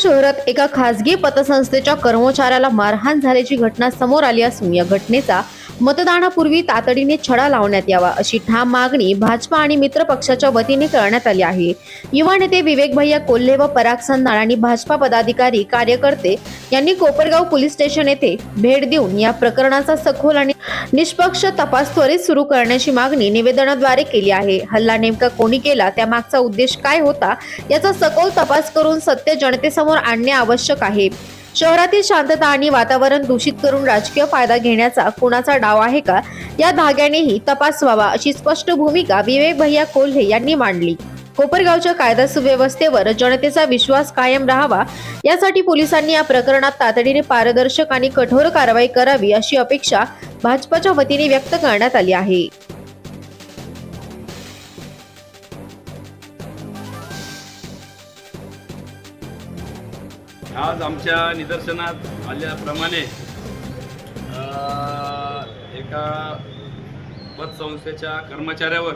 शहरात एका खासगी पतसंस्थेच्या कर्मचाऱ्याला मारहाण झाल्याची घटना समोर आली असून या घटनेचा मतदानापूर्वी तातडीने छडा लावण्यात यावा अशी ठाम मागणी भाजपा आणि मित्र पक्षाच्या वतीने करण्यात आली आहे. युवा नेते विवेक भैया कोल्हे व पराग सन्नाळ आणि भाजपा पदाधिकारी कार्यकर्ते यांनी कोपरगाव पोलीस स्टेशन येथे भेट देऊन या प्रकरणाचा सखोल आणि निष्पक्ष तपास त्वरित सुरू करण्याची मागणी निवेदनाद्वारे केली आहे. हल्ला नेमका कोणी केला? त्यामागचा उद्देश काय होता? याचा सखोल तपास करून सत्य जनतेसमोर आणणे आवश्यक आहे. शहरातील शांतता आणि वातावरण दूषित करून राजकीय फायदा घेण्याचा कुणाचा डाव आहे का? या धाग्यानेही तपास व्हावा अशी स्पष्ट भूमिका विवेक भैया कोल्हे यांनी मांडली. कोपरगावच्या कायदा सुव्यवस्थेवर जनतेचा विश्वास कायम राहावा यासाठी पोलिसांनी या प्रकरणात तातडीने पारदर्शक आणि कठोर कारवाई करावी अशी अपेक्षा भाजपच्या वतीने व्यक्त करण्यात आली आहे. आज आमच्या निदर्शनात आल्याप्रमाणे एका पतसंस्थेच्या कर्मचाऱ्यावर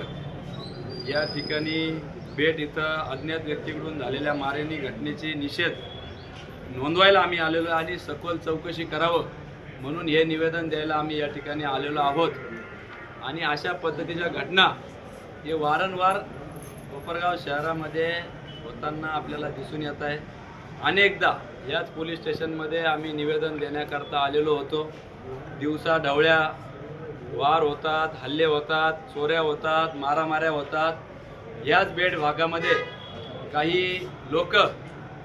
या ठिकाणी बेट इथं अज्ञात व्यक्तीकडून झालेल्या मारेनी घटनेची निषेध नोंदवायला आम्ही आलेलो आणि सखोल चौकशी करावं म्हणून हे निवेदन द्यायला आम्ही या ठिकाणी आलेलो आहोत. आणि अशा पद्धतीच्या घटना हे वारंवार कोपरगाव शहरामध्ये होताना आपल्याला दिसून येत आहे. अनेकदा याच पोलीस स्टेशनमध्ये आम्ही निवेदन देण्याकरता आलेलो होतो. दिवसा ढवळ्या वार होतात हल्ले होतात चोऱ्या होतात मारामाऱ्या होतात. याच बेड भागामध्ये काही लोक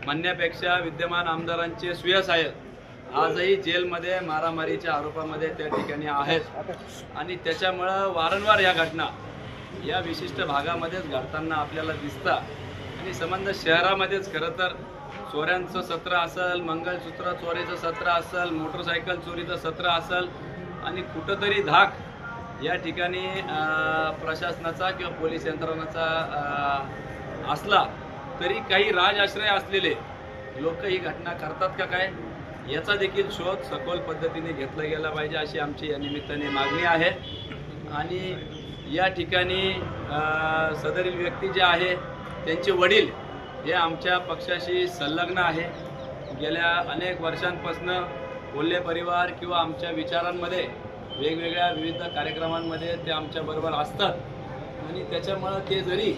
म्हणण्यापेक्षा विद्यमान आमदारांचे सुयस आहेत आजही जेलमध्ये मारामारीच्या आरोपामध्ये त्या ठिकाणी आहेत. आणि त्याच्यामुळं वारंवार या घटना या विशिष्ट भागामध्येच घडताना आपल्याला दिसतात. आणि संबंध शहरामध्येच खरं तर चोऱ्यांचं सत्र असेल मंगळसूत्र चोरीचं सत्र असेल मोटरसायकल चोरीचं सत्र असेल आणि कुठंतरी धाक या ठिकाणी प्रशासनाचा किंवा पोलीस यंत्रणाचा असला तरी काही राजआश्रय असलेले लोक ही घटना करतात का काय? याचा देखील शोध सखोल पद्धतीने घेतला गेला पाहिजे अशी आमची या निमित्ताने मागणी आहे. आणि या ठिकाणी सदरील व्यक्ती जे आहे त्यांचे वडील हे आमच्या पक्षाशी संलग्न आहे. गेल्या अनेक वर्षांपासून कोल्हे परिवार किंवा आमच्या विचारांमध्ये वेगवेगळ्या विविध कार्यक्रमांमध्ये ते आमच्याबरोबर असतात. आणि त्याच्यामुळं ते जरी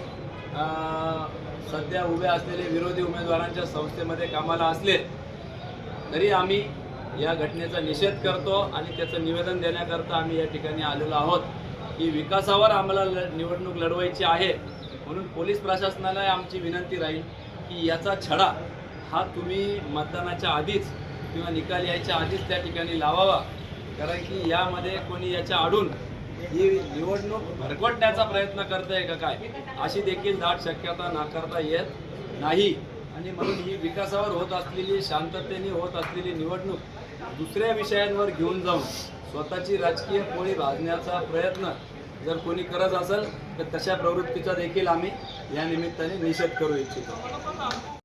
सध्या उभे असलेले विरोधी उमेदवारांच्या संस्थेमध्ये कामाला असले तरी आम्ही या घटनेचा निषेध करतो आणि त्याचं निवेदन देण्याकरता आम्ही या ठिकाणी आलेलो आहोत. की विकासावर आम्हाला ल- निवडणूक लढवायची आहे. म्हणून पोलीस प्रशासनाला आमची विनंती राहील की याचा छडा हा तुम्ही मतदानाच्या आधीच किंवा निकाल यायच्या आधीच त्या ठिकाणी लावावा. कारण की यामध्ये कोणी याच्या आडून ही निवडणूक भरकटण्याचा प्रयत्न करत आहे का काय अशी देखील दाट शक्यता नाकारता येत नाही. आणि म्हणून ही विकासावर होत असलेली शांततेने होत असलेली निवडणूक दुसऱ्या विषयांवर घेऊन जाऊन स्वतःची राजकीय पोळी भाजण्याचा प्रयत्न जर कोणी करत असेल तर तशा प्रवृत्तीचा देखील आम्ही या निमित्ताने निषेध करू इच्छितो.